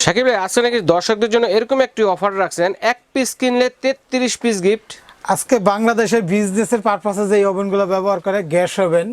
সাকিব ভাই আজকে নাকি দর্শকদের জন্য এরকম একটি অফার রাখছেন এক পিস কিনলে তেত্রিশ পিস গিফট আজকে বাংলাদেশের বিজনেসের পারপাসে যে ওভেনগুলো ব্যবহার করে গ্যাস ওভেন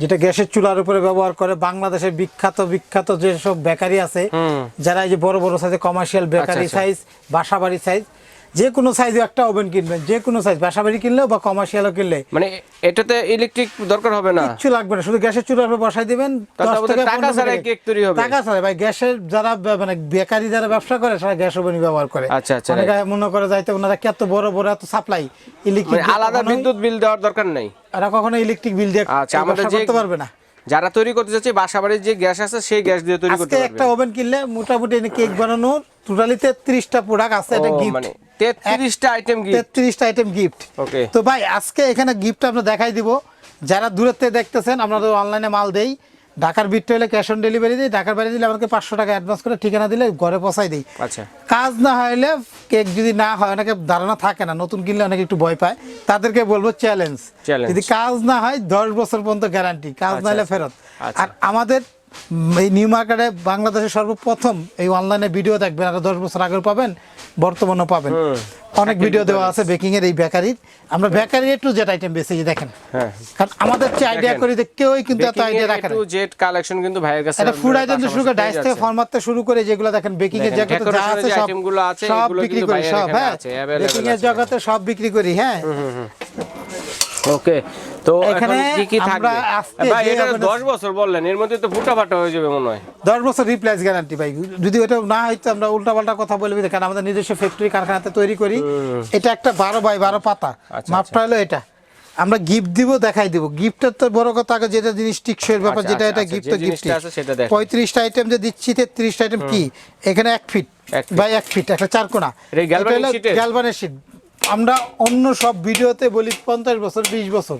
যেটা গ্যাসের চুলার উপরে ব্যবহার করে বাংলাদেশের বিখ্যাত বিখ্যাত যেসব বেকারি আছে যারা এই যে বড় বড় সাইজে কমার্শিয়াল বেকারি আচ্ছা। সাইজ বাসাবাড়ি সাইজ যে কোনো সাইজে একটা ওভেন কিনবেন যে কোনো সাইজ বাসাবাড়ি কিনলেও বা কমার্শিয়ালও কিনলে। মানে এটাতে ইলেকট্রিক দরকার হবে না? কিচ্ছু লাগবে না শুধু গ্যাসের চুলার উপর বসাই দিবেন তাতে 10 আমাদের থেকে টাকা 15 ছাড়াই টাকা। কেক তৈরি হবে। টাকা ছাড়াই ভাই গ্যাসের যারা মানে বেকারি যারা ব্যবসা করে তারা গ্যাস ওভেন ব্যবহার করে। আচ্ছা, আচ্ছা, অনেকে মনে করে যাইতে ওনারা কত বড় বড় এত সাপ্লাই মানে ইলেকট্রিক আলাদা বিদ্যুৎ বিল দেওয়ার দরকার নেই। এরা কখনো ইলেকট্রিক বিল দিয়ে আচ্ছা, আমাদের করতে পারবে না। যারা তৈরি করতে চাচ্ছে বাসা বাড়ির যে গ্যাস আছে সেই গ্যাস দিয়ে তৈরি করতে পারবে। একটা ওভেন কিনলে মোটামুটি কেক বানানোর টোটালি তেত্রিশটা প্রোডাক্ট আছে এটা গিফট মানে তেত্রিশটা আইটেম গিফট তেত্রিশটা আইটেম গিফট ওকে তো ভাই আজকে এখানে গিফট আমরা দেখাই দিব। যারা দূরত্বে থেকে দেখতেছেন আমরা তো অনলাইনে মাল দেই। ঢাকার বিটটা হলে ক্যাশ অন ডেলিভারি দিই ঢাকার বাইরে দিলে আমাকে পাঁচশো টাকা অ্যাডভান্স করে ঠিকানা দিলে ঘরে পৌঁছাই দিই। আচ্ছা। কাজ না হলে কেক যদি না হয় অনেকে ধারণা থাকে না নতুন কিনলে অনেকে একটু ভয় পায় তাদেরকে বলব চ্যালেঞ্জ যদি কাজ না হয় দশ বছর পর্যন্ত গ্যারান্টি কাজ না হলে ফেরত। আচ্ছা। আর আমাদের এই নিউ মার্কেটে বাংলাদেশের সর্বপ্রথম এই অনলাইনে ভিডিও দেখবেন আর দশ বছর আগেও পাবেন বর্তমানেও পাবেন। অনেক ভিডিও দেওয়া আছে বেকিং এর এই বেকারির আমরা বেকারি একটু যেটা আইটেম বেশি দেখেন। হ্যাঁ। কারণ আমাদের চেয়ে আইডিয়া করি যে কেউই কিন্তু এত আইডিয়া রাখে না। টু জেড কালেকশন কিন্তু ভাইয়ের কাছে এটা ফুড আইটেম থেকে শুরু করে ডাইস থেকে। ফরমাত থেকে শুরু করে যেগুলো দেখেন বেকিং এর জগতে যা আছে যে সব itemগুলো আছে, সব এগুলো বিক্রি কিন্তু করি ভাইয়ের সব হ্যাঁ। আছে, বেকিং এর জগতে সব বিক্রি করি হ্যাঁ। ওকে তো এখানে কি কি আমরা থাকবে? ভাই এটা 10 বছর বললেন এর মধ্যে তো ফুটা ফাটা হয়ে যাবে মনে হয়। দশ বছর রিপ্লেস গ্যারান্টি ভাই। যদি ওটা না হয়তো আমরা উল্টা পাল্টা কথা বলবি কারণ আমাদের নিজস্ব ফ্যাক্টরি কারখানাতে তৈরি করি। এটা একটা বারো বাই বারো পাতা। আচ্ছা, মাপটা হলো এটা। আমরা গিফট দিব দেখাই দিব। গিফটের তো বড় কথা আগে যেটা জিনিস টিকসইয়ের ব্যাপার আচ্ছা, যেটা আচ্ছা, এটা আচ্ছা, গিফট তো গিফট। পঁয়ত্রিশটা আইটেম যে দিচ্ছি তেত্রিশটা আইটেম কি? এখানে এক ফিট বাই এক ফিট একটা চার কোনা। এটা কি galvanic sheet এর? গ্যালভানের শীট আমরা অন্য সব ভিডিওতে বলি পঞ্চাশ বছর বিশ বছর।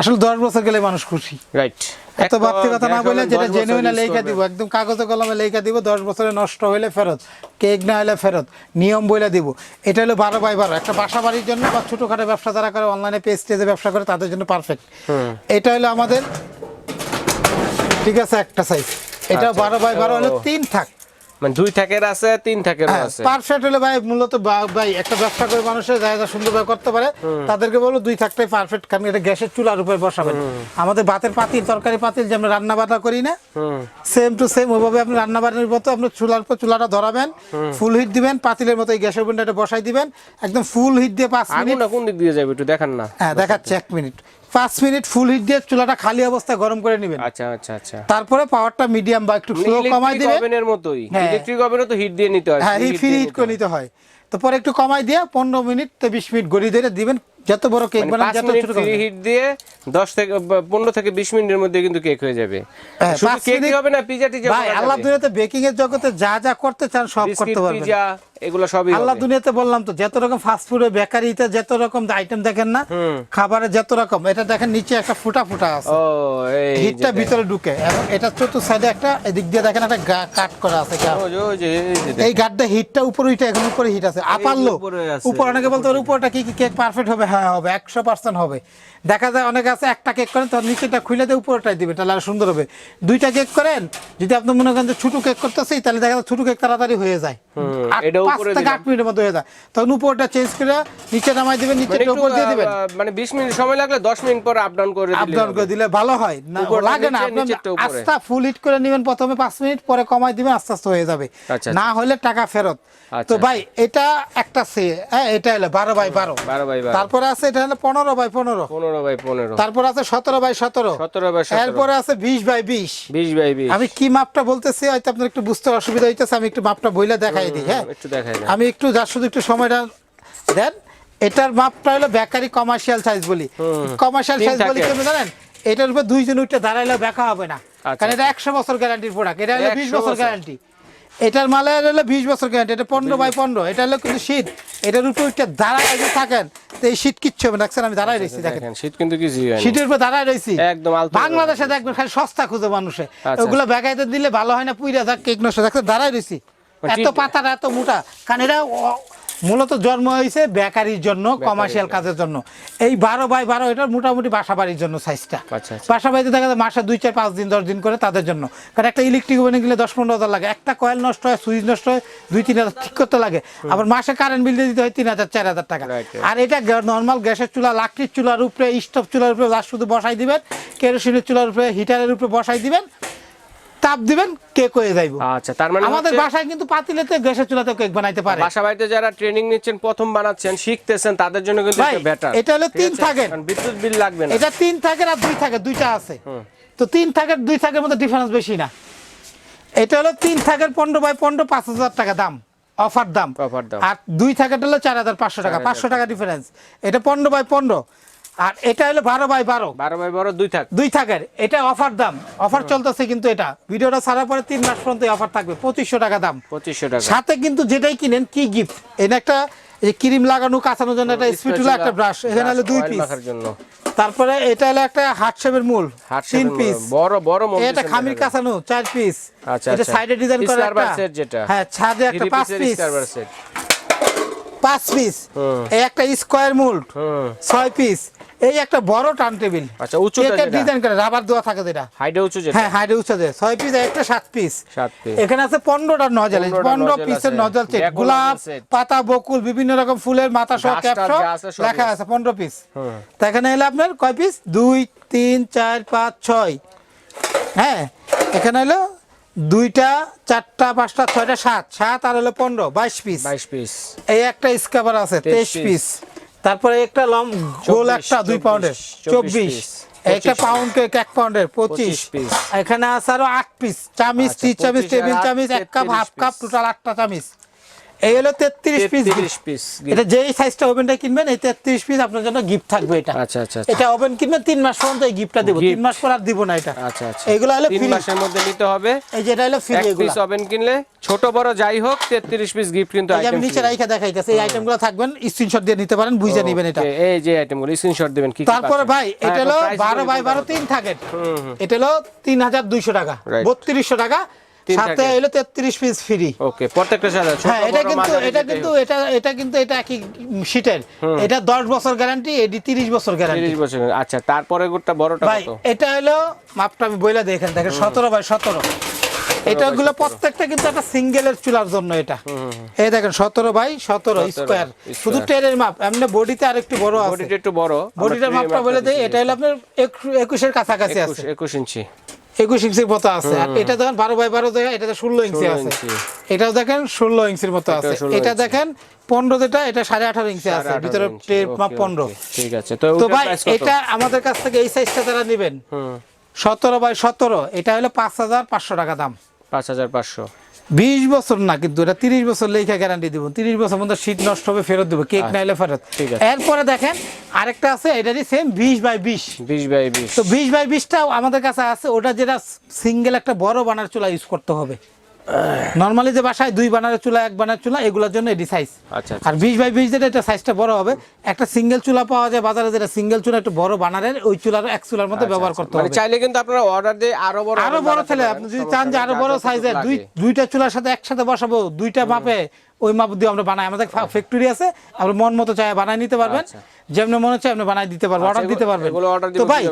আসলে দশ বছর গেলে মানুষ খুশি। রাইট এত বাড়তি কথা না বলে যেটা জেনুইন লেখা দিব। একদম কাগজে কলমে লেখা দিব দশ বছরে নষ্ট হইলে ফেরত কেক না হলে ফেরত নিয়ম বলে দিব। এটা হলো বারো বাই বারো। একটা বাসা বাড়ির জন্য বা ছোটোখাটো ব্যবসা যারা করে অনলাইনে পেজ টেজে ব্যবসা করে তাদের জন্য পারফেক্ট এটা হলো আমাদের ঠিক আছে একটা সাইজ এটা আচ্ছা, বারো বাই বারো হলো তিন থাক। মানে দুই থাকের আছে তিন থাকের আছে। পারফেক্ট হলে ভাই মূলত ভাই একটা ব্যবসা করে মানুষের সুন্দরভাবে করতে পারে তাদেরকে বলব দুই থাকটাই পারফেক্ট কারণ এটা গ্যাসের চুলার উপরে বসাবেন। আমাদের ভাতের পাতিল তরকারি পাতিল যে আমরা রান্না বান্না করি না সেম টু সেম ওইভাবে আপনি রান্না বান্নার মতো আপনি চুলার উপর চুলাটা ধরাবেন ফুল হিট দিবেন পাতিলের মতো এই গ্যাসের ওভেনটা বসাই দিবেন একদম ফুল হিট দিয়ে পাঁচ মিনিট কোন দিক দিয়ে যাবে একটু দেখান না। হ্যাঁ দেখাচ্ছে এক মিনিট। পাঁচ মিনিট ফুল হিট দিয়ে চুলাটা খালি অবস্থায় গরম করে নেবেন। আচ্ছা আচ্ছা আচ্ছা। তারপরে পাওয়ারটা মিডিয়াম বা একটু স্লো কমাই দিবেন ওভেনের মতোই। হ্যাঁ। ইলেকট্রিক ওভেনে তো হিট দিয়ে নিতে হয় হ্যাঁ heat ফ্রি হিট করে নিতে হয়। তো পরে একটু কমাই দিয়ে পনেরো মিনিট তো বিশ মিনিট গড়িয়ে ধরে দিবেন। যত বড় কেক মানে বানান যত ছোট ফ্রি হিট দিয়ে দশ থেকে বা- পনেরো থেকে বিশ মিনিটের মধ্যে কিন্তু কেক হয়ে যাবে। হ্যাঁ, শুধু কেকই হবে না পিজা টিজা ভাই আল্লাহ দুনিয়াতে বেকিং এর জগতে যা যা করতে চান সব করতে পারবেন। পিজা এগুলো সবই আল্লাহ দুনিয়াতে বললাম তো যত রকম ফাস্ট ফুডে বেকারিতে যত রকম আইটেম দেখেন না খাবারে যত রকম এটা দেখেন নিচে একটা ফুটা ফুটা আছে। ও এই হিটটা ভিতরে ঢুকে এবং এটা চতুর্থ সাইডে একটা এদিক দিয়ে দেখেন একটা কাট করা আছে এই গাড্ডা হিটটা উপরে উঠে এখন উপরে হিট আছে। আপারলো উপরে। উপর অনেকে বলতে পারে উপরটা কি কি কেক পারফেক্ট হবে? হ্যাঁ হবে একশো পার্সেন্ট হবে। দেখা যায় অনেকে আছে একটা কেক করেন তার নিচেটা খুলে দিয়ে উপরটাই দিবে তাহলে আরও সুন্দর হবে। দুইটা কেক করেন যদি আপনি মনে করেন যে ছোট কেক করতেছি তাহলে দেখা যায় ছোট কেক তাড়াতাড়ি হয়ে যায়। এটা পাঁচ থেকে আট মিনিটের মধ্যে হয়ে যায়। তখন উপরটা চেঞ্জ করে নিচে নামাই দিবেন মানে উপর দিয়ে দিবেন। মানে বিশ মিনিট সময় লাগলে দশ মিনিট পর আপ ডাউন করে আপ ডাউন করে দিলে ভালো হয়। না লাগে না আপনি নিচেরটা ফুল হিট করে নেবেন প্রথমে পাঁচ মিনিট পরে কমাই দিবেন আস্তে আস্তে হয়ে যাবে। আচ্ছা, না হলে টাকা ফেরত। আচ্ছা, তো ভাই এটা একটা সে হ্যাঁ এটা হলো বারো বাই বারো। বারো বাই তারপরে আছে এটা হলো পনেরো বাই পনেরো। পনেরো বাই পনেরো। তারপর আছে সতেরো বাই সতেরো। সতেরো বাই এরপরে আছে বিশ বাই বিশ। বিশ বাই বিশ। আমি কি মাপটা বলতেছি হয়তো আপনার একটু বুঝতে অসুবিধা হইতেছে আমি একটু মাপটা বইলে দেখাই দিই হ্যাঁ? আমি একটু যার শুধু একটু সময়টা দেন। এটার মাপটা হলো বেকারি কমার্শিয়াল সাইজ বলি। কমার্শিয়াল সাইজ বলি। কেমন জানেন? এটার উপর দুইজন উঠে দাঁড়াইলেও দেখা হবে না। আচ্ছা। কারণ এটা একশো বছর গ্যারান্টির প্রোডাক্ট এটা হলো 100 বিশ বছর। গ্যারান্টি এটার মালের হলো বিশ বছর গ্যারান্টি এটা পনেরো বাই পনেরো। এটা হলো কিন্তু শীত। এটার উপর উঠে দাঁড়ায় যদি থাকেন তো এই শীত কিচ্ছু হবে না। দেখছেন আমি দাঁড়াই রয়েছি দেখেন। দেখেন শীত কিন্তু না। শীতের উপর দাঁড়ায় রয়েছি। একদম আলতো বাংলাদেশে দেখবেন খালি সস্তা খুঁজে মানুষে। আচ্ছা। ওগুলো বেগাইতে দিলে ভালো হয় না পুইরা যাক কেক নষ্ট দেখতে দাঁড়ায় রয়েছি। এত পাতাটা এত মোটা। কারণ এটা মূলত জন্ম হয়েছে বেকারির জন্য কমার্শিয়াল কাজের জন্য। এই বারো বাই বারো এটা মোটামুটি বাসা বাড়ির জন্য সাইজটা আচ্ছা, আচ্ছা। বাসা বাড়িতে দেখা যায় মাসে দুই চার পাঁচ দিন দশ দিন করে তাদের জন্য। কারণ একটা ইলেকট্রিক ওভেনে গেলে দশ পনেরো হাজার লাগে। একটা কয়েল নষ্ট হয় সুইচ নষ্ট হয় দুই তিন হাজার ঠিক করতে লাগে। আবার মাসে কারেন্ট বিল দিয়ে দিতে হয় তিন হাজার চার হাজার টাকা. আর এটা নর্মাল গ্যাসের চুলা লাকড়ির চুলার উপরে স্টোভ চুলার উপরে লাস্ট শুধু বসাই দিবেন কেরোসিনের চুলার উপরে হিটারের উপরে বসাই দিবেন তাপ দিবেন কেক হয়ে যাইব। আচ্ছা তার মানে আমাদের বাসায় কিন্তু পাতিলেতে গ্যাসের চুলাতে কেক বানাইতে পারে। বাসা বাড়িতে যারা ট্রেনিং নিচ্ছেন প্রথম বানাচ্ছেন শিখতেছেন তাদের জন্য কিন্তু ভাই, বেটার এটা হলো তিন থাকের। বিদ্যুৎ বিল লাগবে না। এটা তিন থাকের আর দুই থাকের দুইটা আছে। তো তিন থাকের দুই থাকের মধ্যে ডিফারেন্স বেশি না। এটা হলো তিন থাকের পনেরো বাই পনেরো পাঁচ হাজার টাকা দাম অফার দাম। অফার দাম। আর দুই থাকেরটা হলো চার হাজার পাঁচশো টাকা 4,500 পাঁচশো টাকা ডিফারেন্স এটা পনেরো বাই পনেরো। আর এটা হলো বারো বাই বারো। বারো বাই বারো দুই থাক। দুই থাকের এটা অফার দাম। অফার চলতেছে কিন্তু এটা। ভিডিওটা ছাড়ার পরে তিন মাস পর্যন্ত অফার থাকবে। পঁচিশশো টাকা দাম। পঁচিশশো টাকা। সাথে কিন্তু যেটাই কিনেন কি গিফট এনে একটা এই ক্রিম লাগানো কাঁচানোর জন্য একটা স্পিটুলা একটা ব্রাশ এখানে হলো দুই পিস জন্য। তারপরে এটা হলো একটা হার্ট শেপের মূল তিন পিস বড় বড় মোম এটা খামির কাঁচানো চার পিস আচ্ছা, এটা আচ্ছা। সাইডে ডিজাইন করা একটা। যেটা। হ্যাঁ ছাদে একটা পাঁচ পিস পাঁচ পিস এই একটা স্কোয়ার মোল্ড ছয় পিস এই একটা বড় টার্ন টেবিল আচ্ছা, উঁচুটা যেটা? ডিজাইন করে রাবার দেওয়া থাকে যেটা। হাইডে উঁচু যেটা? হ্যাঁ হাইডে উচ্চ দেয় ছয় পিস একটা সাত পিস সাত piece। এখানে আছে পনেরোটা নজল 15টা পনেরো পিসের নজল সেট গোলাপ পাতা বকুল বিভিন্ন রকম ফুলের মাথা সহ ক্যাপসহ যা লেখা আছে। আছে পনেরো পিস হুম। তা এখানে এলে আপনার কয় পিস দুই তিন চার পাঁচ ছয়। হ্যাঁ এখানে হলো দুইটা চারটা পাঁচটা ছয়টা সাত। সাত আর হলো পনেরো বাইশ পিস বাইশ পিস এই একটা স্কাবার আছে তেইশ পিস তারপরে একটা লম গোল একটা দুই পাউন্ডের চব্বিশ একটা পাউন্ড কেক এক পাউন্ডের পঁচিশ। পিস এখানে আছে আরও আট পিস চামিচ আচ্ছা, টি চামিচ টেবিল চামিচ এক কাপ হাফ কাপ টোটাল আটটা চামিচ। এই হলো তেত্রিশ পিস তেত্রিশ পিস এটা যেই সাইজটা ওভেনটা কিনবেন এই তেত্রিশ পিস আপনার জন্য গিফট থাকবে এটা। আচ্ছা আচ্ছা আচ্ছা। এটা ওভেন কিনবেন তিন মাস পর্যন্ত এই গিফটটা দেবো। Gift। তিন মাস পর আর দিব না এটা। আচ্ছা আচ্ছা। এগুলো হলো তিন মাসের মধ্যে নিতে হবে। এই যেটা হলো ফ্রি এগুলো। পিস ওভেন কিনলে ছোট বড় যাই হোক তেত্রিশ পিস গিফট কিন্তু যে আমি নিচে। রাইখা দেখাইতেছি এই আইটেমগুলো থাকবেন স্ক্রিনশট দিয়ে নিতে পারেন বুঝে নেবেন এটা। এই যে আইটেমগুলো স্ক্রিনশট দিবেন কি তারপরে ভাই হ্যাঁ, এটা হলো price বারো বলে বাই দিন। বারো তিন থাকেন। এটা হলো তিন হাজার দুইশো টাকা Right. বত্রিশশো টাকা। তিন সাথে। হলো পিস ফ্রি ওকে প্রত্যেকটা সাদা হ্যাঁ এটা কিন্তু এটা কিন্তু এটা এটা কিন্তু এটা একই শীটের এটা দশ বছর গ্যারান্টি বছর গ্যারান্টি 30 বছর আচ্ছা তারপরে গোটা বড়টা কত? এটা হলো মাপটা আমি বইলা দেখেন দেখেন সতেরো বাই সতেরো। এটা গুলো প্রত্যেকটা কিন্তু একটা সিঙ্গেলের চুলার জন্য এটা। এই দেখেন সতেরো বাই সতেরো স্কোয়ার। শুধু টেরের মাপ এমনি বডিতে আর একটু বড় আছে। একটু বড়। বডিটার মাপটা বলে দেয় এটা হলো আপনার একুশ- একুশের কাছাকাছি আছে। 21 ইঞ্চি। একুশ ইঞ্চির মতো আছে। আর এটা দেখেন বারো বাই বারো দেখেন এটা ষোলো ইঞ্চি আছে। এটাও দেখেন ষোলো ইঞ্চির মতো আছে। এটা দেখেন পনেরো যেটা এটা সাড়ে আঠারো ইঞ্চি আছে। 18 ভিতরে পনেরো। ঠিক আছে তো ভাই এটা আমাদের কাছ থেকে এই সাইজটা যারা নেবেন সতেরো বাই সতেরো এটা হলো পাঁচ হাজার পাঁচশো টাকা দাম। 5500 বিশ বছর না কিন্তু এটা তিরিশ বছর লেখা গ্যারান্টি দিব। তিরিশ বছর মধ্যে শীত নষ্ট হবে ফেরত দেবো কেক নাইলে ফেরত। আচ্ছা, ঠিক আছে। এরপরে দেখেন আরেকটা আছে এটারই সেম বিশ বাই বিশ। 20 বাই 20 তো বিশ বাই বিশটাও আমাদের কাছে আছে ওটা যেটা সিঙ্গেল একটা বড় বানার চুলা ইউজ করতে হবে। নর্মালি যে বাসায় দুই বানারের চুলা এক বানার চুলা এগুলোর জন্য এটি সাইজ আচ্ছা আচ্ছা। আর বিশ বাই বিশ যেটা এটা সাইজটা বড় হবে। একটা সিঙ্গেল চুলা পাওয়া যায় বাজারে যেটা সিঙ্গেল চুলা একটু বড় বানারের ওই চুলার এক চুলার মধ্যে ব্যবহার করতে মানে হবে। চাইলে কিন্তু আপনারা অর্ডার দিয়ে আরও বড় আরও বড় ছেলে আপনি যদি চান যে আরও বড় সাইজের দুই দুইটা চুলার সাথে একসাথে বসাবো দুইটা মাপে ওই মাপ দিয়ে আমরা বানাই। আমাদের ফ্যাক্টরি আছে আমরা মন মতো চাই বানাই নিতে পারবেন। আচ্ছা। যেমন মনে হচ্ছে আপনি বানাই দিতে পারবেন আচ্ছা, অর্ডার দিতে পারবেন। তো ভাই?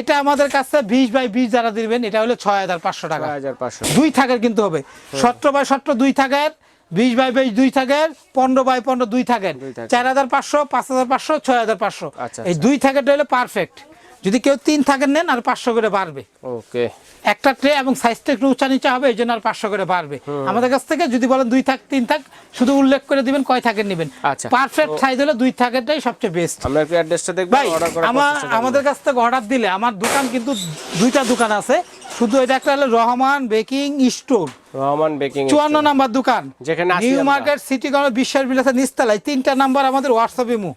এটা আমাদের কাছে বিশ বাই বিশ যারা দিবেন এটা হলো ছয় হাজার পাঁচশো টাকা। 6500 দুই থাকের কিন্তু হবে। সত্র বাই সত্র দুই থাকের বিশ বাই বিশ দুই থাকের পনেরো বাই পনেরো দুই থাকের চার হাজার পাঁচশো পাঁচ হাজার পাঁচশো ছয় হাজার পাঁচশো। আচ্ছা, এই দুই থাকেরটা হলো পারফেক্ট যদি কেউ তিন থাকের নেন আর পাঁচশো করে বাড়বে। ওকে। একটা ট্রে এবং সাইজটা একটু উঁচা নিচা হবে এই জন্য আর পাঁচশো করে বাড়বে। আমাদের কাছ থেকে যদি বলেন দুই থাক তিন থাক শুধু উল্লেখ করে দিবেন কয় থাকের নেবেন। আচ্ছা। পারফেক্ট সাইজ হলে দুই থাকেরটাই সবচেয়ে বেস্ট আমরা একটু অ্যাড্রেসটা দেখব অর্ডার আমার। আমাদের কাছ থেকে অর্ডার দিলে আমার দোকান কিন্তু দুইটা দোকান আছে। শুধু এটা একটা হলো Rahman baking store. Rahman baking চুয়ান্ন নাম্বার দোকান। যেখানে নিউ মার্কেট সিটি কর্নার বিশ্বাস বিলাসের নিস্তালায় তিনটা নাম্বার আমাদের হোয়াটসঅ্যাপ ইমু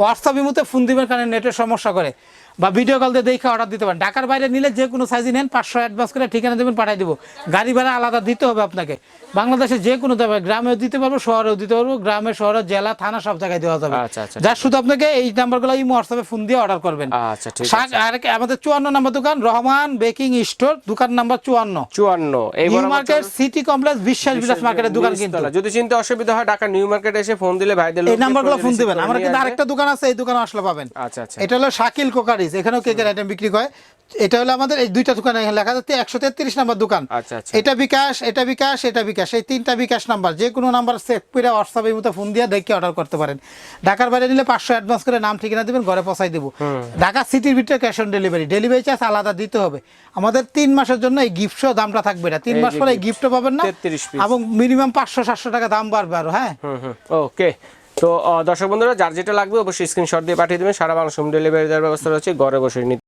হোয়াটসঅ্যাপ ইমুতে ফোন দিবেন কারণ নেটের সমস্যা করে। বা ভিডিও কল দিয়ে দেখে অর্ডার দিতে পারেন। ঢাকার বাইরে নিলে যে কোনো সাইজই নেন পাঁচশো অ্যাডভান্স করে ঠিকানা দেবেন পাঠিয়ে দিব। গাড়ি ভাড়া আলাদা দিতে হবে আপনাকে। বাংলাদেশে যে কোনো দেবে গ্রামেও দিতে পারব শহরেও দিতে পারব গ্রামে শহরে জেলা থানা সব জায়গায় দেওয়া যাবে। আচ্ছা, আচ্ছা, যার শুধু আপনাকে এই নাম্বারগুলো ইমো হোয়াটসঅ্যাপে ফোন দিয়ে অর্ডার করবেন। আচ্ছা আর আমাদের চুয়ান্ন নাম্বার দোকান রহমান বেকিং স্টোর দোকান নাম্বার চুয়ান্ন। চুয়ান্ন। নিউ মার্কেট সিটি কমপ্লেক্স বিশ্বাস বিলাস মার্কেটের দোকান কিন্তু। যদি চিন্তা অসুবিধা হয় ঢাকা নিউ মার্কেট এসে ফোন দিলে ভাইদের এই নাম্বারগুলো ফোন দিবেন। আমরা কিন্তু। আরেকটা দোকান আছে এই দোকানে আসলে পাবেন। আচ্ছা আচ্ছা। এটা হলো শাকিল কোকারিজ এখানেও কেকের আইটেম বিক্রি করে? এটা হলো আমাদের এই দুইটা দোকানে এখানে লেখা যাচ্ছে একশো তেত্রিশ নাম্বার দোকান। আচ্ছা আচ্ছা। এটা বিকাশ এটা বিকাশ এটা বিকাশ। এই তিনটা বিকাশ নাম্বার যে কোনো নাম্বার সেভ করে হোয়াটসঅ্যাপের মতো ফোন দিয়ে দেখে অর্ডার করতে পারেন। ঢাকার বাইরে নিলে পাঁচশো অ্যাডভান্স করে নাম ঠিকানা দেবেন ঘরে পৌঁছাই দেবো। ঢাকা সিটির ভিতরে cash on delivery delivery charge আলাদা দিতে হবে। আমাদের তিন মাসের জন্য এই গিফট দামটা থাকবে না। তিন মাস পরে এই গিফটও পাবেন না। 33 এবং মিনিমাম পাঁচশো সাতশো টাকা দাম বাড়বে আরও হ্যাঁ? ওকে তো দর্শক বন্ধুরা, যার যেটা লাগবে অবশ্যই স্ক্রিনশট দিয়ে পাঠিয়ে দেবেন। সারা বাংলা হোম ডেলিভারি দেওয়ার ব্যবস্থা রয়েছে। ঘরে বসে নিতে